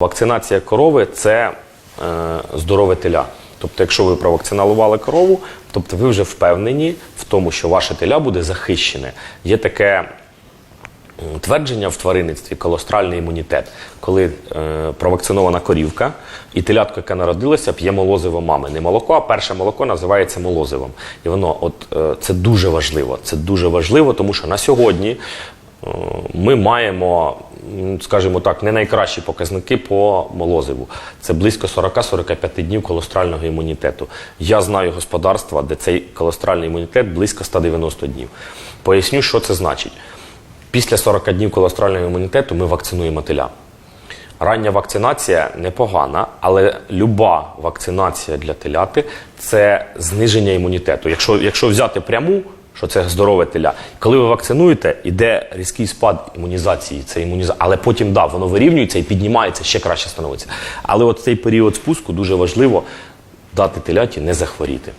Вакцинація корови це е, здорове теля. Тобто, якщо ви провакцинували корову, тобто ви вже впевнені в тому, що ваше теля буде захищене. Є таке твердження в тваринництві колостральний імунітет, коли е, провакцинована корівка і телятко, яке народилося, п'є молозиво мами. Не молоко, а перше молоко називається молозивом. І воно, от е, це дуже важливо. Це дуже важливо, тому що на сьогодні е, ми маємо, скажімо так, не найкращі показники по молозиву. Це близько 40-45 днів колострального імунітету. Я знаю господарства, де цей колостральний імунітет близько 190 днів. Поясню, що це значить. Після 40 днів колострального імунітету ми вакцинуємо теля. Рання вакцинація непогана, але люба вакцинація для теляти це зниження імунітету. Якщо, якщо взяти пряму, що це здорове теля, коли ви вакцинуєте, іде різкий спад імунізації, це імуніза... але потім да, воно вирівнюється і піднімається, ще краще становиться. Але от цей період спуску дуже важливо дати теляті не захворіти.